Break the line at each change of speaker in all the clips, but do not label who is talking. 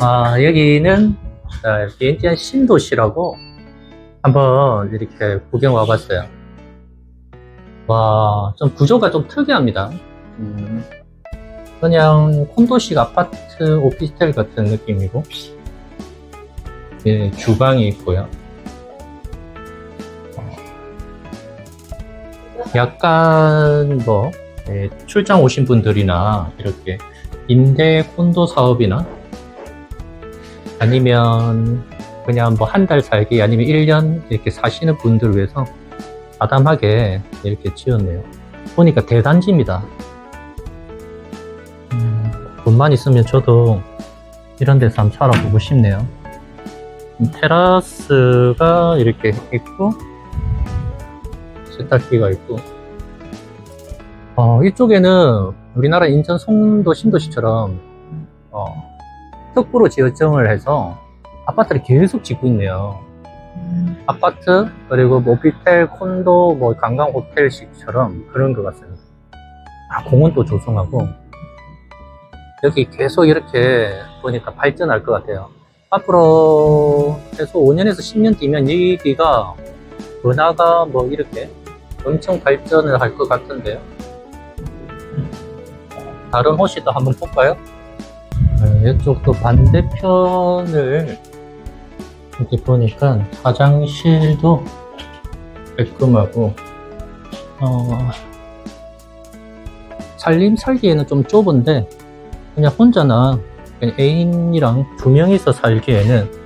아, 여기는 아, 비엔티안 신도시라고 한번 이렇게 구경 와봤어요. 와, 좀 구조가 좀 특이합니다. 음, 그냥 콘도식 아파트 오피스텔 같은 느낌이고, 예, 주방이 있고요. 어, 약간 뭐 예, 출장 오신 분들이나 이렇게 임대 콘도 사업이나 아니면 그냥 뭐 한 달 살기 아니면 1년 이렇게 사시는 분들 위해서 아담하게 이렇게 지었네요. 보니까 대단지입니다. 음, 돈만 있으면 저도 이런 데서 한번 살아보고 싶네요. 음, 테라스가 이렇게 있고 세탁기가 있고 어, 이쪽에는 우리나라 인천 송도 신도시처럼 어, 특구로 지어정을 해서 아파트를 계속 짓고 있네요. 아파트 그리고 뭐 모피텔, 콘도, 뭐 관광 호텔식처럼 그런 것 같습니다. 아, 공은 또 조성하고 여기 계속 이렇게 보니까 발전할 것 같아요. 앞으로 최소 5년에서 10년 뒤면 여기가 번화가 뭐 이렇게 엄청 발전을 할 것 같은데요. 다른 호시도 한번 볼까요? 네, 이쪽도 반대편을 이렇게 보니까 화장실도 깔끔하고 어, 살림 살기에는 좀 좁은데 그냥 혼자나 그냥 애인이랑 두 명이서 살기에는?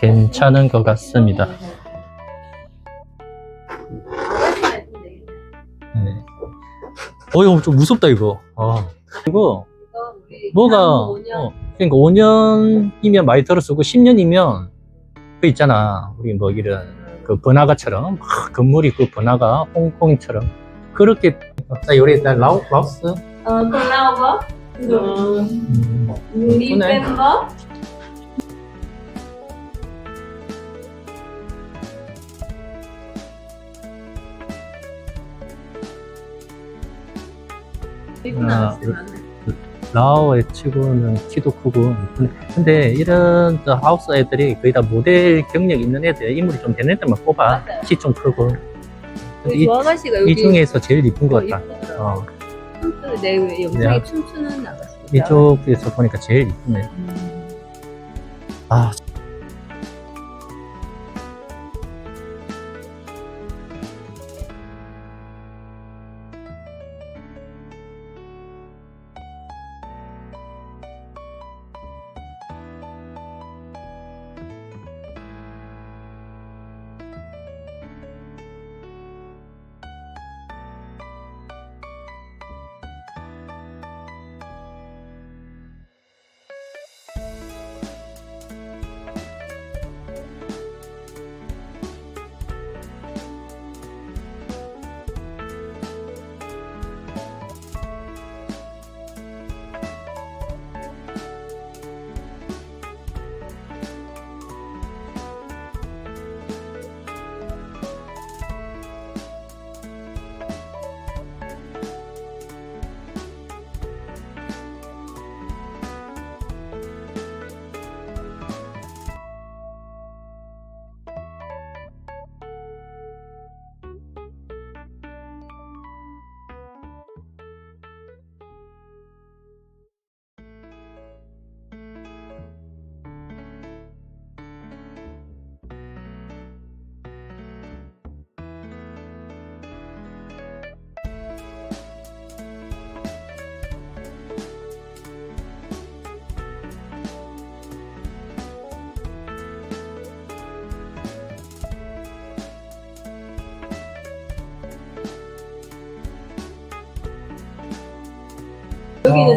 괜찮은 것 같습니다. 네. 어, 이거 좀 무섭다, 이거. 아. 그리고, 뭐가, 어, 그러니까 5년이면 많이 들어쓰고 10년이면, 그 있잖아. 우리 뭐 이런, 그 번화가처럼, 막 건물이 그 번화가, 홍콩처럼. 그렇게, 나 요리, 나 라오, 라오스?
Bó Rồi
음, này.
bên bó
아, 라오에 치고는 키도 크고. 근데- 이런 저 하우스 애들이 거의 다 모델 경력 있는 애들, 인물이 좀 되는 애들만 뽑아.
맞아요.
키 좀 크고. 근데 이,
조 아가씨가
이
여기
중에서 제일 이쁜 것
어,
같다. 어,
춤추- 내 영상에
네.
춤추는 아가씨
이쪽에서 보니까 제일 이쁘네.
음.
아,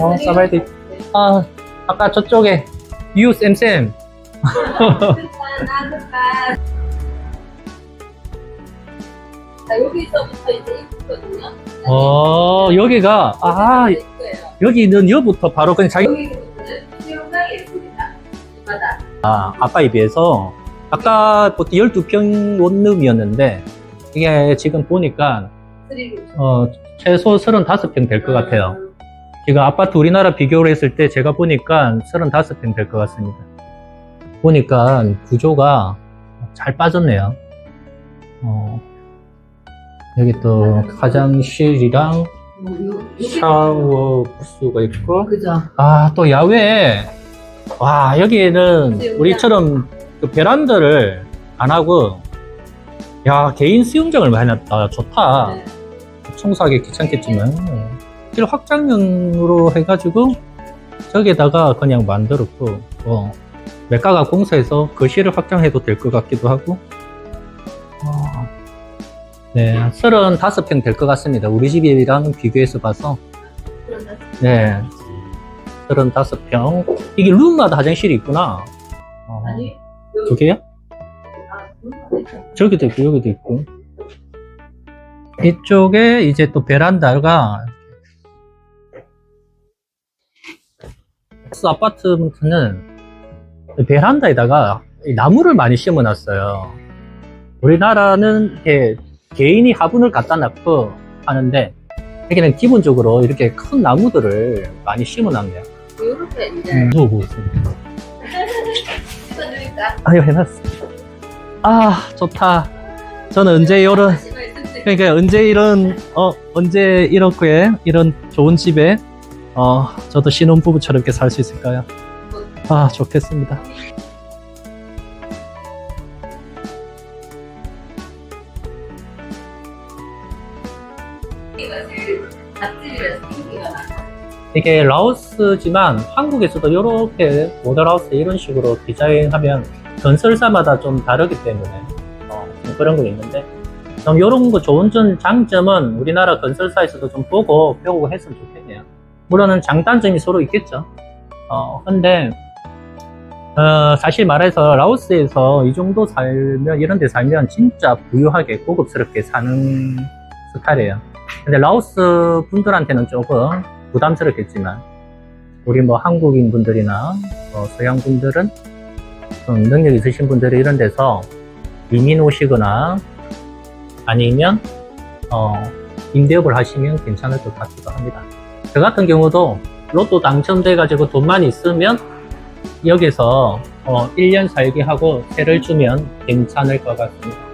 어,
스리랑-
사바이드. 아, 아까 저쪽에 유 쌤쌤.
자, 여기서부터 이제 입구거든요.
어, 여기가, 아,
입구예요.
여기는 여부터 바로 그냥 자기,
여기부터는 수영장이 있습니다. 바다.
아, 아까에 비해서, 아까 보통 12평 원룸이었는데, 이게 지금 보니까,
스리룸.
어, 최소 35평 될 것 같아요. 지금 아파트 우리나라 비교를 했을 때 제가 보니까 35평 될 것 같습니다. 보니까 구조가 잘 빠졌네요. 어, 여기 또 화장실이랑 샤워 부스가 있고. 아, 또 야외. 와, 여기에는. 우리처럼 그 베란다를 안 하고, 야, 개인 수영장을 많이 놨다. 좋다.
네.
청소하기 귀찮겠지만, 실 확장형으로 해가지고, 저기에다가 그냥 만들었고, 어, 메카가 공사해서 거실을 확장해도 될 것 같기도 하고, 어, 네, 35평 될 것 같습니다. 우리 집이랑 비교해서 봐서. 네. 35평. 이게 룸마다 화장실이 있구나. 어,
아니,
두 개야? 저기도 있고, 여기도 있고. 이쪽에 이제 또 베란다가, 아파트는 베란다에다가 이 나무를 많이 심어 놨어요. 우리나라는 이렇게 개인이 화분을 갖다 놓고 하는데, 여기는 기본적으로 이렇게 큰 나무들을 많이 심어 놨네요.
이렇게 이제
음, 누워 있습니다.
찍어드릴까?
아유, 해놨어. 아, 좋다. 저는 언제 이런. 그러니까 언제 이런, 어, 언제 이렇게, 이런 좋은 집에, 어, 저도 신혼부부처럼 이렇게 살 수 있을까요? 아, 좋겠습니다. 이게 라오스지만 한국에서도 이렇게 모델하우스 이런 식으로 디자인하면 건설사마다 좀 다르기 때문에 어, 좀 그런 거 있는데 좀 이런 거 좋은 점 장점은 우리나라 건설사에서도 좀 보고 배우고 했으면 좋겠네요. 물론은 장단점이 서로 있겠죠. 어 근데 어, 사실 말해서 라오스에서 이 정도 살면 이런 데 살면 진짜 부유하게 고급스럽게 사는 스타일이에요. 근데 라오스 분들한테는 조금 부담스럽겠지만 우리 뭐 한국인 분들이나 어, 서양 분들은 좀 능력 있으신 분들이 이런 데서 이민 오시거나 아니면 어, 임대업을 하시면 괜찮을 것 같기도 합니다. 저 같은 경우도 로또 당첨돼 가지고 돈만 있으면 여기서 어, 1년 살게 하고 세를 주면 괜찮을 것 같습니다.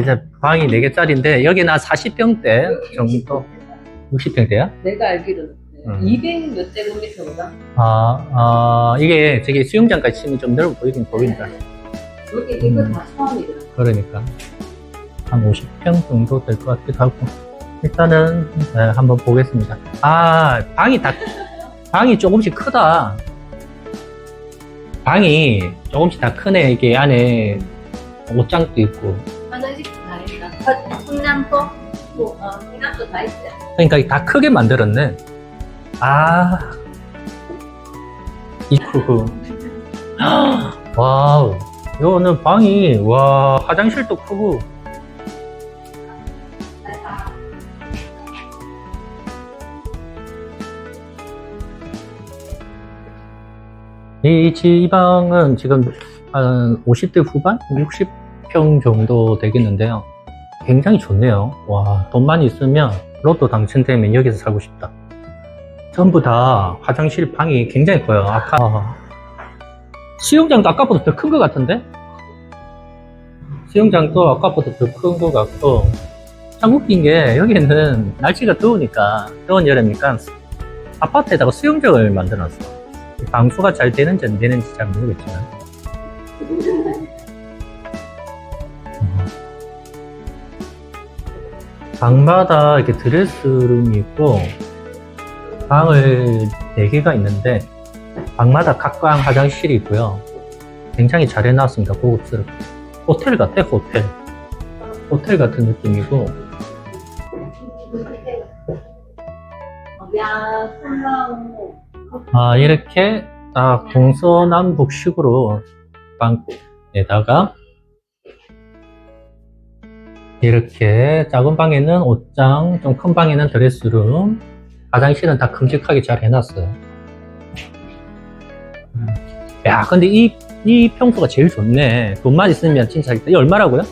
이제 방이 4개짜리인데 여기는 한 40평대 정도 60평대야?
내가 알기로는
음.
200몇 제곱미터보다
아, 아, 이게 저기 수영장까지 치면 좀 넓어 보이긴 보인다.
여기 이거
음.
다 처음이더라.
그러니까. 한 50평 정도 될 것 같기도 하고. 일단은, 네, 한번 보겠습니다. 아, 방이 다, 방이 조금씩 크다. 방이 조금씩 다 크네. 이게 안에 옷장도 있고.
다 있다. 풍남도 뭐, 어, 풍남도 다 있어요.
그러니까 다 크게 만들었네. 아. 이쿠. 와우. 이거는 방이, 와, 화장실도 크고. 이 지방은 지금 한 50대 후반? 60 평 정도 되겠는데요. 굉장히 좋네요. 와, 돈만 있으면 로또 당첨되면 여기서 살고 싶다. 전부 다 화장실 방이 굉장히 커요. 아까 아, 수영장도 아까보다 더 큰 것 같은데? 수영장도 아까보다 더 큰 것 같고 참 웃긴 게 여기는 날씨가 더우니까 더운 여름이니까 아파트에다가 수영장을 만들어놨어. 방수가 잘 되는지 안 되는지 잘 모르겠지만 방마다 이렇게 드레스룸이 있고 방을 4개가 있는데 방마다 각각 화장실이 있고요. 굉장히 잘 해놨습니다. 고급스럽게. 호텔 같아, 호텔. 호텔 같은 느낌이고. 아, 이렇게 딱 동서남북식으로 방에다가 이렇게 작은 방에는 옷장, 좀 큰 방에는 드레스룸, 화장실은 다 큼직하게 잘 해놨어요. 음. 야, 근데 이, 이 평수가 제일 좋네. 돈만 있으면 진짜 이 얼마라고요?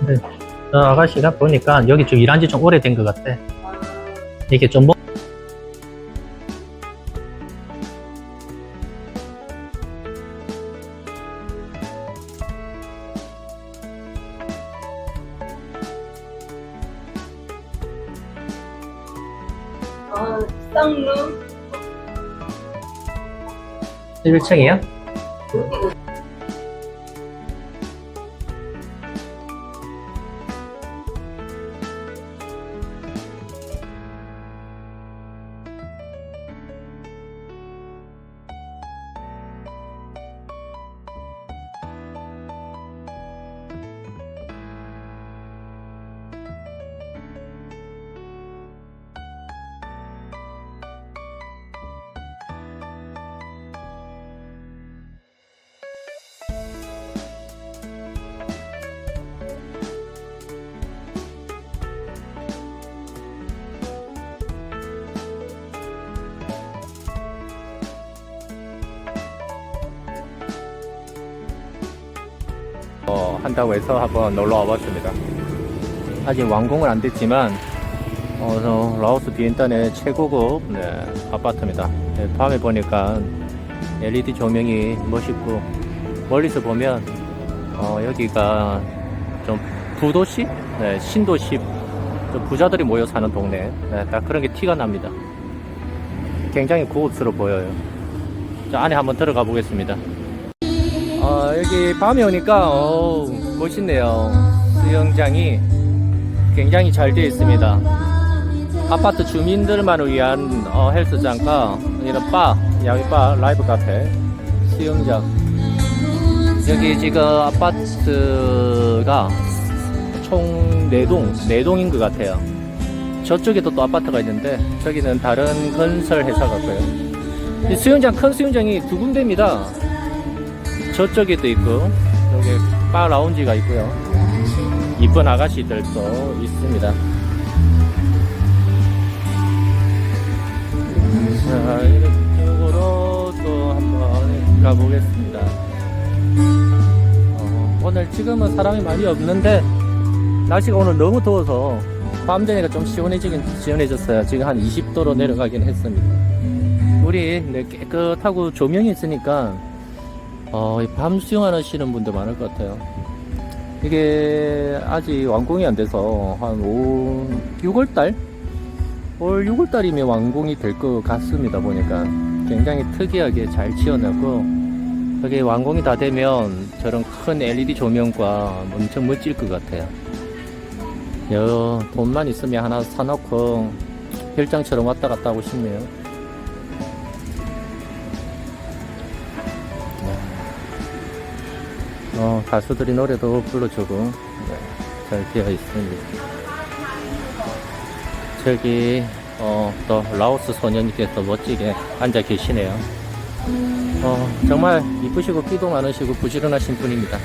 근데 저 아가씨가 보니까 여기 좀 일한 지 좀 오래된 것 같아. 이게 좀
어, 쌍룸
1층이야?
어, 한다고 해서 한번 놀러 와봤습니다. 아직 완공은 안 됐지만 어, 저 라오스 비엔탄의 최고급 네, 아파트입니다. 네, 밤에 보니까 LED 조명이 멋있고 멀리서 보면 어, 여기가 좀 부도시, 네, 신도시, 좀 부자들이 모여 사는 동네, 네, 딱 그런 게 티가 납니다. 굉장히 고급스러워 보여요. 자, 안에 한번 들어가 보겠습니다. 어, 여기 밤에 오니까 어 멋있네요. 수영장이 굉장히 잘 되어 있습니다. 아파트 주민들만을 위한 어, 헬스장과 이런 바, 야외 바, 라이브 카페, 수영장. 여기 지금 아파트가 총 4동, 4동인 것 같아요. 저쪽에도 또 아파트가 있는데 저기는 다른 건설 회사 같고요. 이 수영장, 큰 수영장이 두 군데입니다. 저쪽에도 있고 여기 바 라운지가 있고요. 이쁜 아가씨들도 있습니다. 자 이쪽으로 또 한번 가보겠습니다. 어, 오늘 지금은 사람이 많이 없는데 날씨가 오늘 너무 더워서 밤 되니까 좀 시원해지긴 시원해졌어요. 지금 한 20도로 내려가긴 했습니다. 우리 네, 깨끗하고 조명이 있으니까 어, 이밤 수영하시는 분들 많을 것 같아요. 이게 아직 완공이 안 돼서 한 5, 6월달? 올 6월달이면 완공이 될 것 같습니다. 보니까 굉장히 특이하게 잘 지어놨고 여기 완공이 다 되면 저런 큰 LED 조명과 엄청 멋질 것 같아요. 여 돈만 있으면 하나 사놓고 별장처럼 왔다 갔다 하고 싶네요. 어, 가수들이 노래도 불러주고 네, 잘 되어 있습니다. 저기 어, 또 라오스 소년님께서 멋지게 앉아 계시네요. 어, 정말 이쁘시고 끼도 많으시고 부지런하신 분입니다.